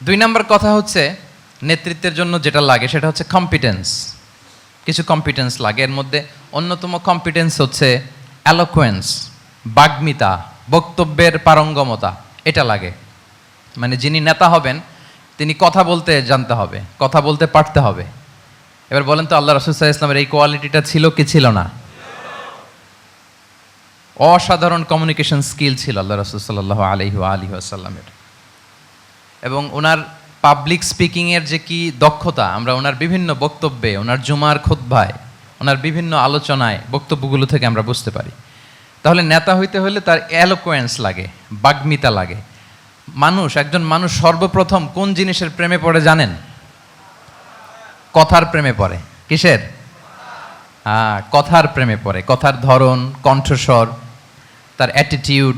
দুই নম্বর কথা হচ্ছে নেতৃত্বের জন্য যেটা লাগে সেটা হচ্ছে কম্পিটেন্স কিছু কম্পিটেন্স লাগে। এর মধ্যে অন্যতম কম্পিটেন্স হচ্ছে অ্যালোকোয়েন্স বাগ্মিতা, বক্তব্যের পারঙ্গমতা, এটা লাগে। মানে যিনি নেতা হবেন, তিনি কথা বলতে জানতে হবে, কথা বলতে পারতে হবে। এবার বলেন তো আল্লাহ রসুল্লাহ ইসলামের এই কোয়ালিটিটা ছিল কি ছিল না? অসাধারণ কমিউনিকেশন স্কিল ছিল আল্লাহ রসুল সাল্লাহ আলহি আলী আসাল্লামের এবং ওনার পাবলিক স্পিকিংয়ের যে কি দক্ষতা, আমরা ওনার বিভিন্ন বক্তব্যে, ওনার জুমার খোদ্ভায় ওনার বিভিন্ন আলোচনায় বক্তব্যগুলো থেকে আমরা বুঝতে পারি। তাহলে নেতা হইতে হলে তার অ্যালোকোয়েন্স লাগে, বাগ্মিতা লাগে। মানুষ, একজন মানুষ সর্বপ্রথম কোন জিনিসের প্রেমে পড়ে জানেন? কথার প্রেমে পড়ে। কিসের? কথার প্রেমে পড়ে। কথার ধরন, কণ্ঠস্বর, তার অ্যাটিটিউড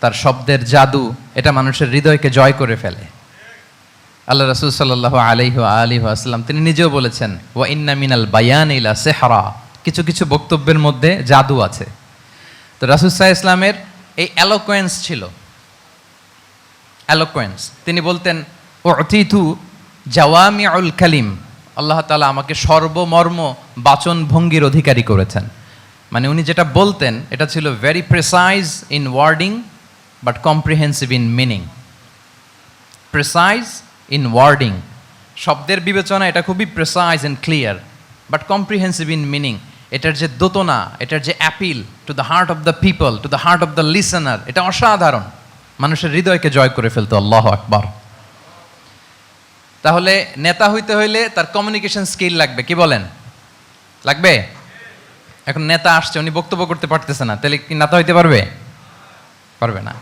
তার শব্দের জাদু, এটা মানুষের হৃদয়কে জয় করে ফেলে। আল্লাহ রসুল সাল্লাহ আলিহ আলিহ আসলাম তিনি নিজেও বলেছেন ও ইন্না মিনাল বায়ান ইলা সেহারা। কিছু কিছু বক্তব্যের মধ্যে জাদু আছে। তো রাসুসাহ ইসলামের এই অ্যালোকোয়েন্স ছিল। অ্যালোকোয়েন্স তিনি বলতেন অতিথু জাওয়ামিউল কালিম। আল্লাহ তালা আমাকে সর্বমর্ম বাচন ভঙ্গির অধিকারী করেছেন। মানে উনি যেটা বলতেন, এটা ছিল very precise in wording but comprehensive in meaning precise in wording শব্দের বিবেচনা এটা খুবই precise and clear but comprehensive in meaning এটার যে দোতনা, এটার যে appeal to the heart of the people to the heart of the listener এটা অসাধারণ। মানুষের হৃদয়কে জয় করে ফেলতো, আল্লাহ আকবার। তাহলে নেতা হইতে হইলে তার কমিউনিকেশন স্কিল লাগবে, কি বলেন? লাগবে? এখন নেতা আসছে, উনি বক্তব্য করতে পারতেছে না, তাহলে কি নেতা হইতে পারবে? পারবে না।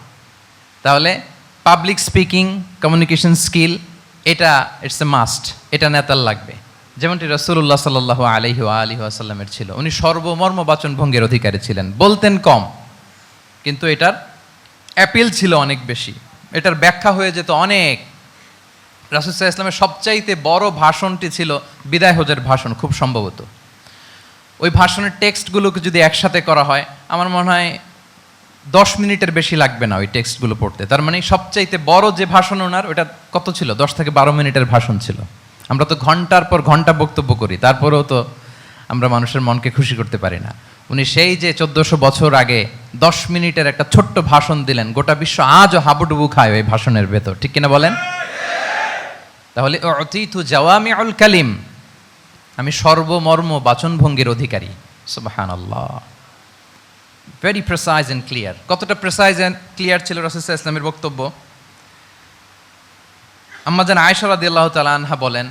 তাহলে পাবলিক স্পিকিং কমিউনিকেশন স্কিল এটা ইটস এ মাস্ট এটা নেতার লাগবে। যেমনটি রসুল্লাহ সাল্লাহ আলহি আলহি আসাল্লামের ছিল। উনি সর্বমর্ম বাচন ভঙ্গের অধিকারী ছিলেন। বলতেন কম, কিন্তু এটার অ্যাপিল ছিল অনেক বেশি। এটার ব্যাখ্যা হয়ে যেত অনেক। রাসুসাহ ইসলামের সবচাইতে বড় ভাষণটি ছিল বিদায় হজের ভাষণ, খুব সম্ভবত। ওই ভাষণের টেক্সটগুলোকে যদি একসাথে করা হয়, আমার মনে হয় দশ মিনিটের বেশি লাগবে না ওই টেক্সটগুলো পড়তে। তার মানে সবচাইতে বড় যে ভাষণ ওনার ওটা কত ছিল? দশ থেকে বারো মিনিটের ভাষণ ছিল। আমরা তো ঘণ্টার পর ঘণ্টা বক্তব্য করি, তারপরেও তো আমরা মানুষের মনকে খুশি করতে পারি না। উনি সেই যে চোদ্দশো বছর আগে দশ মিনিটের একটা ছোট্ট ভাষণ দিলেন, গোটা বিশ্ব আজও হাবুডুবু খায় ওই ভাষণের ভেতর। ঠিক কিনা বলেন? তাহলে অতীতু জাওয়ামি আল কালিম, আমি সর্বমর্ম বাচনভঙ্গির অধিকারী। সুবাহান আল্লাহ ভেরি প্রেসাইজ অ্যান্ড ক্লিয়ার কতটা প্রেসাইজ অ্যান্ড ক্লিয়ার ছিল রসুল্লাহ ইসলামের বক্তব্য? আম্মাজান আয়সা দিয়ে আল্লাহ তালা আনহা বলেন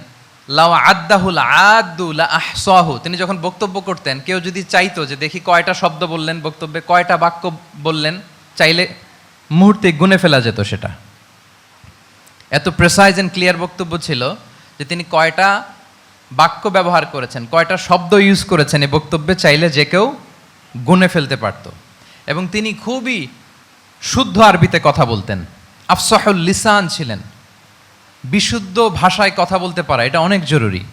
লাও আদাহুল আদুল আহসাহু তিনি যখন বক্তব্য করতেন, কেউ যদি চাইতো যে দেখি কয়টা শব্দ বললেন, বক্তব্যে কয়টা বাক্য বললেন, চাইলে মুহূর্তে গুনে ফেলা যেত সেটা। এত প্রেসাইজ অ্যান্ড ক্লিয়ার বক্তব্য ছিল যে তিনি কয়টা বাক্য ব্যবহার করেছেন, কয়টা শব্দ ইউজ করেছেন এই বক্তব্যে, চাইলে যে কেউ গুনে ফেলতে পারত। এবং তিনি খুবই শুদ্ধ আরবিতে কথা বলতেন। আফসাহুল লিসান ছিলেন। বিশুদ্ধ ভাষায় কথা বলতে পারা, এটা অনেক জরুরি।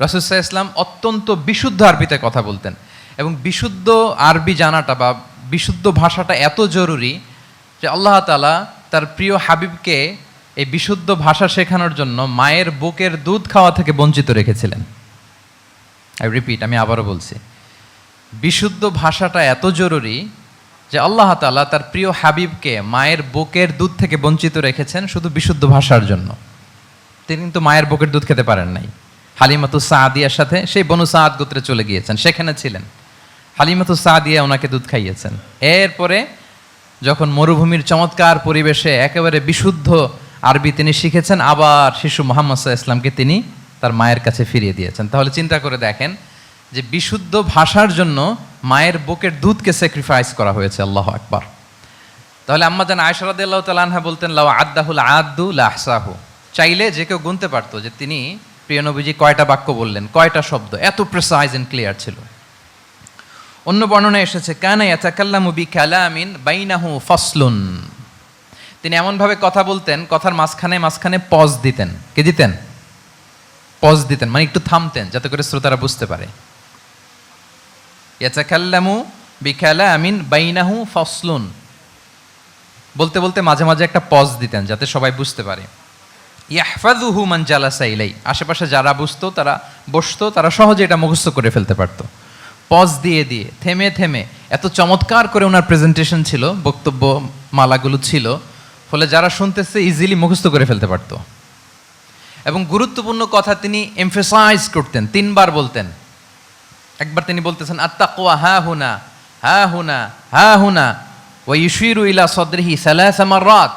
রাসুসাহ ইসলাম অত্যন্ত বিশুদ্ধ আরবিতে কথা বলতেন। এবং বিশুদ্ধ আরবি জানাটা বা বিশুদ্ধ ভাষাটা এত জরুরি যে আল্লাহ তালা তার প্রিয় হাবিবকে এই বিশুদ্ধ ভাষা শেখানোর জন্য মায়ের বুকের দুধ খাওয়া থেকে বঞ্চিত রেখেছিলেন। আই রিপিট আমি আবারও বলছি। বিশুদ্ধ ভাষাটা এত জরুরি যে আল্লাহ তালা তার প্রিয় হাবিবকে মায়ের বুকের দুধ থেকে বঞ্চিত রেখেছেন শুধু বিশুদ্ধ ভাষার জন্য। তিনি কিন্তু মায়ের বুকের দুধ খেতে পারেন নাই। হালিমাতু সাদিয়ার সাথে সেই বনু সাদ গোত্রে চলে গিয়েছেন, সেখানে ছিলেন। হালিমাতু সাদিয়া ওনাকে দুধ খাইয়েছেন। এরপরে যখন মরুভূমির চমৎকার পরিবেশে একেবারে বিশুদ্ধ আরবি তিনি শিখেছেন, আবার শিশু মোহাম্মদ ইসলামকে তিনি তার মায়ের কাছে ফিরিয়ে দিয়েছেন। তাহলে চিন্তা করে দেখেন যে বিশুদ্ধ ভাষার জন্য মায়ের বুকের দুধকে স্যাক্রিফাইস করা হয়েছে, আল্লাহ আকবার। তাহলে আম্মা জান আয়সরাদ তালাহা বলতেন, লাউ আদাহুল আদু লাহসাহু। চাইলে যে কেউ গুনতে পারতো যে তিনি, প্রিয় নবীজি, কয়টা বাক্য বললেন, কয়টা শব্দ, এত প্রেসাইজ অ্যান্ড ক্লিয়ার ছিল। অন্য বর্ণনা এসেছে, কানা ইয়াতাকাল্লামু বি কালামিন বাইনাহু ফসলুন। তিনি এমনভাবে কথা বলতেন, কথার মাঝখানে মাঝখানে পজ দিতেন। কে দিতেন? পজ দিতেন মানে একটু থামতেন, যাতে করে শ্রোতারা বুঝতে পারে। ইয়াতাকাল্লামু বি কালামিন বাইনাহু ফসলুন বলতে বলতে মাঝে মাঝে একটা পজ দিতেন যাতে সবাই বুঝতে পারে। ইয়াহফাদুহু মান জালাসা ইলাই আশেপাশে যারা বুঝতো, তারা বসতো, তারা সহজে এটা মুখস্থ করে ফেলতে পারতো। পজ দিয়ে দিয়ে, থেমে থেমে, এত চমৎকার করে ওনার প্রেজেন্টেশন ছিল, বক্তব্য মালাগুলো ছিল, ফলে যারা শুনতেছে ইজিলি মুখস্থ করে ফেলতে পারতো। এবং গুরুত্বপূর্ণ কথা তিনি এমফেসাইজ করতেন, তিনবার বলতেন। একবার তিনি বলতেছেন, আত্তাকুয়া হা হুনা হা হুনা হা হুনা ও ইউশিরু ইলা সদরিহি সালাস রাত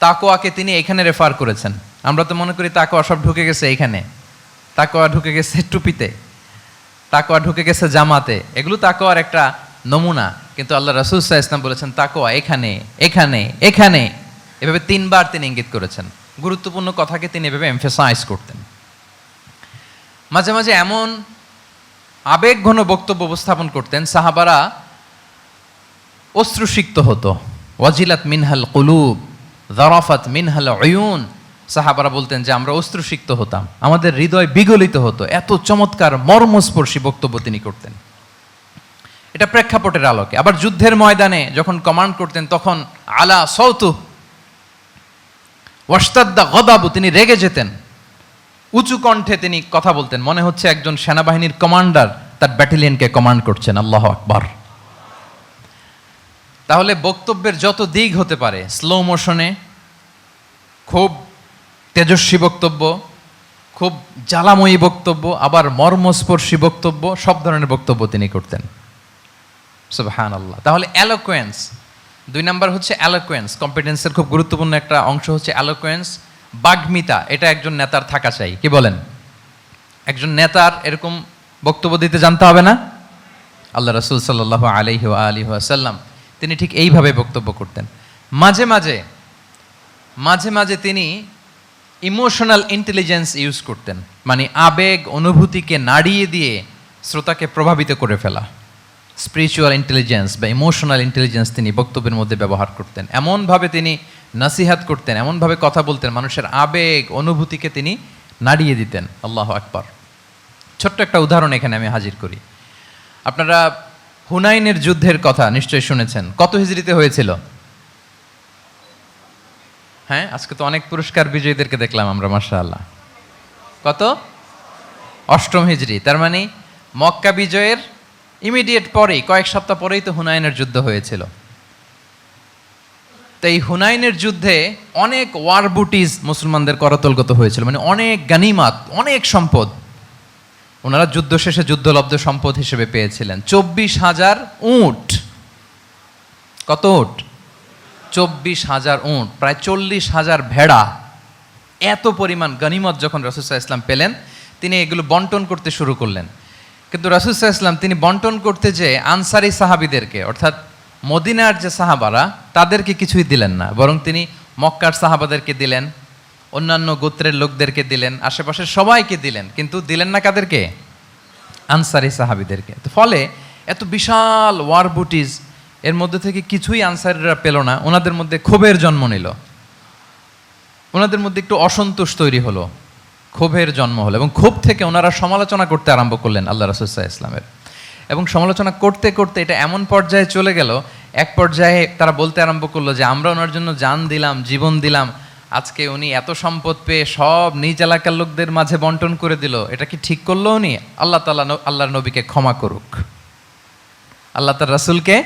তাকোয়াকে তিনি এখানে রেফার করেছেন। আমরা তো মনে করি তাকোয়া সব ঢুকে গেছে এখানে। তাকোয়া ঢুকে গেছে টুপিতে তাকোয়া ঢুকে গেছে জামাতে। এগুলো তাকোয়ার একটা নমুনা। কিন্তু আল্লাহ রাসুল সাহা ইসলাম বলেছেন তাকোয়া এখানে এখানে এখানে। এভাবে তিনবার তিনি ইঙ্গিত করেছেন। গুরুত্বপূর্ণ কথাকে তিনি এভাবে এমফেসাইজ করতেন। মাঝে মাঝে এমন আবেগ ঘন বক্তব্য উপস্থাপন করতেন, সাহাবারা অশ্রুসিক্ত হতো। ওয়াজিলাত মিনহাল কুলুব জরাফাত মিনহাল অয়ুন সাহাবারা বলতেন যে, আমরা অশ্রুসিক্ত হতাম। আমাদের হৃদয় বিগলিত হতো। এত চমৎকার, মর্মস্পর্শী বক্তব্য তিনি করতেন। এটা প্রেক্ষাপটের আলোকে। আবার যুদ্ধের ময়দানে যখন কমান্ড করতেন, তখন আলা সৌতু ওয়াস্তাদ্দা গদাবু, তিনি রেগে যেতেন। উঁচু কণ্ঠে তিনি কথা বলতেন। মনে হচ্ছে একজন সেনাবাহিনীর কমান্ডার তার ব্যাটালিয়নকে কমান্ড করছেন। আল্লাহ আকবার। তাহলে বক্তব্যের যত দিক হতে পারে স্লো মোশনে খুব তেজস্বী বক্তব্য, খুব জ্বালাময়ী বক্তব্য, আবার মর্মস্পর্শী বক্তব্য, সব ধরনের বক্তব্য তিনি করতেন। সুবহান আল্লাহ তাহলে অ্যালোকোয়েন্স দুই নাম্বার হচ্ছে অ্যালোকোয়েন্স কম্পিটেন্সের খুব গুরুত্বপূর্ণ একটা অংশ হচ্ছে অ্যালোকোয়েন্স বাগ্মিতা, এটা একজন নেতার থাকা চাই, কি বলেন? একজন নেতার এরকম বক্তব্য দিতে জানতে হবে না? আল্লাহ রসুল সাল্লাহ আলহি আলি আসাল্লাম তিনি ঠিক এইভাবে বক্তব্য করতেন। মাঝে মাঝে মাঝে মাঝে তিনি ইমোশনাল ইন্টেলিজেন্স ইউজ করতেন মানে আবেগ, অনুভূতিকে নাড়িয়ে দিয়ে শ্রোতাকে প্রভাবিত করে ফেলা। স্পিরিচুয়াল ইন্টেলিজেন্স বা ইমোশনাল ইন্টেলিজেন্স তিনি বক্তব্যের মধ্যে ব্যবহার করতেন। এমনভাবে তিনি নাসিহাত করতেন, এমনভাবে কথা বলতেন, মানুষের আবেগ, অনুভূতিকে তিনি নাড়িয়ে দিতেন। আল্লাহ আকবর। ছোট্ট একটা উদাহরণ এখানে আমি হাজির করি। আপনারা হুনাইনের যুদ্ধের কথা নিশ্চয়ই শুনেছেন। কত হিজড়িতে হয়েছিল? হ্যাঁ আজকে তো অনেক পুরস্কার বিজয়ীদেরকে দেখলাম আমরা মাসা আল্লাহ কত? অষ্টম হিজড়ি, তার মানে মক্কা বিজয়ের ইমিডিয়েট পরেই, কয়েক সপ্তাহ পরেই তো হুনাইনের যুদ্ধ হয়েছিল। তো এই হুনাইনের যুদ্ধে অনেক ওয়ার বুটিজ মুসলমানদের করতলগত হয়েছিল। মানে অনেক গানিমাত, অনেক সম্পদ। ওনারা যুদ্ধ শেষে যুদ্ধলব্ধ সম্পদ হিসেবে পেয়েছিলেন। চব্বিশ হাজার উট। কত উট? চব্বিশ হাজার উট, প্রায় চল্লিশ হাজার ভেড়া। এত পরিমাণ গনিমত যখন রসুল্লাহ ইসলাম পেলেন, তিনি এগুলো বন্টন করতে শুরু করলেন। কিন্তু রসুল্লাহ ইসলাম তিনি বন্টন করতে যে আনসারি সাহাবিদেরকে, অর্থাৎ মদিনার যে সাহাবারা, তাদেরকে কিছুই দিলেন না। বরং তিনি মক্কার সাহাবাদেরকে দিলেন, অন্যান্য গোত্রের লোকদেরকে দিলেন, আশেপাশের সবাইকে দিলেন, কিন্তু দিলেন না কাদেরকে? আনসারি সাহাবিদেরকে। তো ফলে এত বিশাল ওয়ার বুটিজ এর মধ্যে থেকে কিছুই আনসারিরা পেল না। ওনাদের মধ্যে ক্ষোভের জন্ম নিল। ওনাদের মধ্যে একটু অসন্তোষ তৈরি হলো। ক্ষোভের জন্ম হলো এবং ক্ষোভ থেকে ওনারা সমালোচনা করতে আরম্ভ করলেন আল্লাহ রসুল্লাহ ইসলামের এবং সমালোচনা করতে করতে এটা এমন পর্যায়ে চলে গেল, এক পর্যায়ে তারা বলতে আরম্ভ করল যে, আমরা ওনার জন্য যান দিলাম, জীবন দিলাম, আজকে উনি এত সম্পদ পেয়ে সব নিজ এলাকার লোকদের মাঝে বন্টন করে দিল, এটা কি ঠিক করল উনি? আল্লাহ তাল্লাহ আল্লাহর নবীকে ক্ষমা করুক। আল্লাহ তার রাসুলকে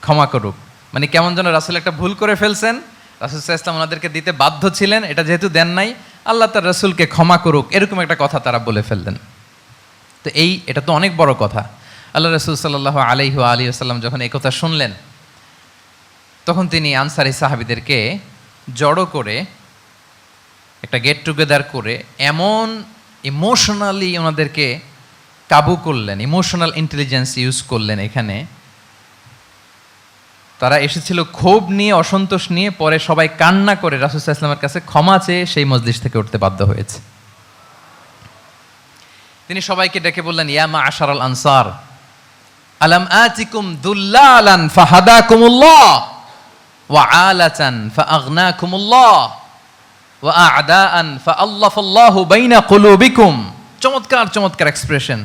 ক্ষমা করুক। মানে কেমন যেন রাসুল একটা ভুল করে ফেলছেন রাসুল ইসলাম ওনাদেরকে দিতে বাধ্য ছিলেন, এটা যেহেতু দেন নাই, আল্লাহ তার রসুলকে ক্ষমা করুক, এরকম একটা কথা তারা বলে ফেললেন। তো এই, এটা তো অনেক বড় কথা। আল্লাহ রসুল সাল্লাহ আলহি আলী আসাল্লাম যখন এই কথা শুনলেন, তখন তিনি আনসারি সাহাবিদেরকে জড়ো করে একটা গেট টুগেদার করে এমন ইমোশনালি ওনাদেরকে কাবু করলেন ইমোশনাল ইন্টেলিজেন্স ইউজ করলেন এখানে। তারা এসেছিল ক্ষোভ নিয়ে, অসন্তোষ নিয়ে, পরে সবাই কান্না করে রাসুসাহ ইসলামের কাছে ক্ষমা চেয়ে সেই মজলিস থেকে উঠতে বাধ্য হয়েছে। তিনি সবাইকে ডেকে বললেন ইয়ামা আশার আল আনসার, আলাম আতিকুম ওয়া ওয়া বাইনা কুলুবিকুম। চমৎকার চমৎকার এক্সপ্রেশন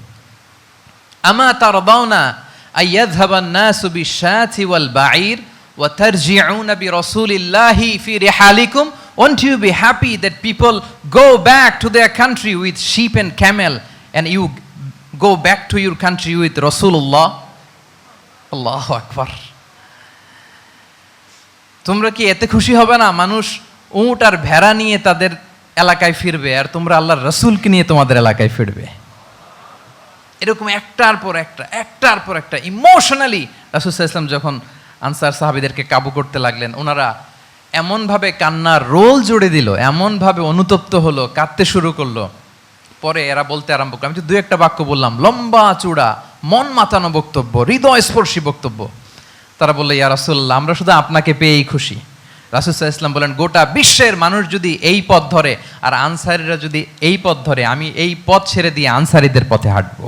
আমা তারদাউনা আইয়াযহাবান নাসু বিশাতি ওয়াল বাঈর ওয়া তারজিউনা বিরাসূলিল্লাহি ফি রিহালিকুম be happy that people go back to their country with sheep and camel and you go back to your country with Rasulullah? আল্লাহু আকবার তোমরা কি এতে খুশি হবে না? মানুষ উঁট আর ভেড়া নিয়ে তাদের এলাকায় ফিরবে আর তোমরা আল্লাহর রসুলকে নিয়ে তোমাদের এলাকায় ফিরবে। এরকম একটার পর একটা, একটার পর একটা ইমোশনালি রাসুসাহ ইসলাম যখন আনসার সাহাবিদেরকে কাবু করতে লাগলেন, ওনারা এমনভাবে কান্নার রোল জুড়ে দিল, এমনভাবে অনুতপ্ত হলো, কাঁদতে শুরু করল। পরে এরা বলতে আরম্ভ করল, আমি তো দু একটা বাক্য বললাম, লম্বা চূড়া, মন মাতানো বক্তব্য হৃদয় স্পর্শী বক্তব্য। তারা বলল, ইয়া রাসুল্লাহ আমরা শুধু আপনাকে পেয়েই খুশি। রাসুসাহ ইসলাম বলেন গোটা বিশ্বের মানুষ যদি এই পথ ধরে, আর আনসারিরা যদি এই পথ ধরে, আমি এই পথ ছেড়ে দিয়ে আনসারিদের পথে হাঁটবো।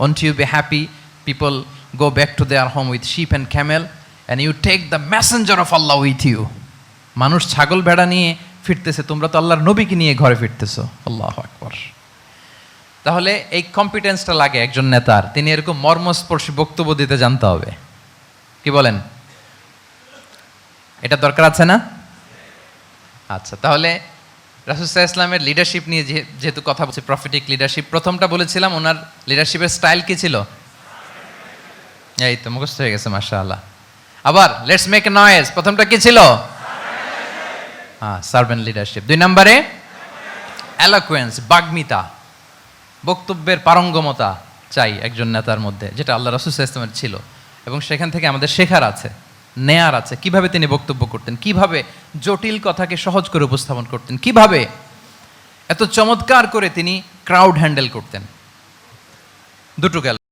Won't you be happy people go back to their home with sheep and camel and you take the messenger of Allah with you মানুষ ছাগল ভেড়া নিয়ে ফিরতেছে, তোমরা তো আল্লাহর নবীকে নিয়ে ঘরে ফিরতেছো। আল্লাহ আকবর। তাহলে এই কম্পিটেন্সটা লাগে একজন নেতার। তিনি এরকম মর্মস্পর্শী বক্তব্য দিতে জানতে হবে। কি বলেন? এটা দরকার আছে না? আচ্ছা তাহলে রাসুসাহ ইসলামের লিডারশিপ নিয়ে যেহেতু কথা বলছি প্রফিটিক লিডারশিপ প্রথমটা বলেছিলাম ওনার লিডারশিপের স্টাইল কী ছিল? এই তো মুখস্থ হয়ে গেছে আল্লাহ আবার লেটস মেক এ নয়েজ প্রথমটা কি ছিল? হ্যাঁ সার্ভেন্ট লিডারশিপ দুই নম্বরে অ্যালোকুয়েন্স বাগ্মিতা, বক্তব্যের পারঙ্গমতা চাই একজন নেতার মধ্যে, যেটা আল্লাহ রসুল ইসলামের ছিল। এবং সেখান থেকে আমাদের শেখার আছে। নেয়ার আছে। কীভাবে তিনি বক্তব্য করতেন? কীভাবে জটিল কথাকে সহজ করে উপস্থাপন করতেন? কীভাবে? এত চমৎকার করে তিনি ক্রাউড হ্যান্ডেল করতেন। দুটো গেল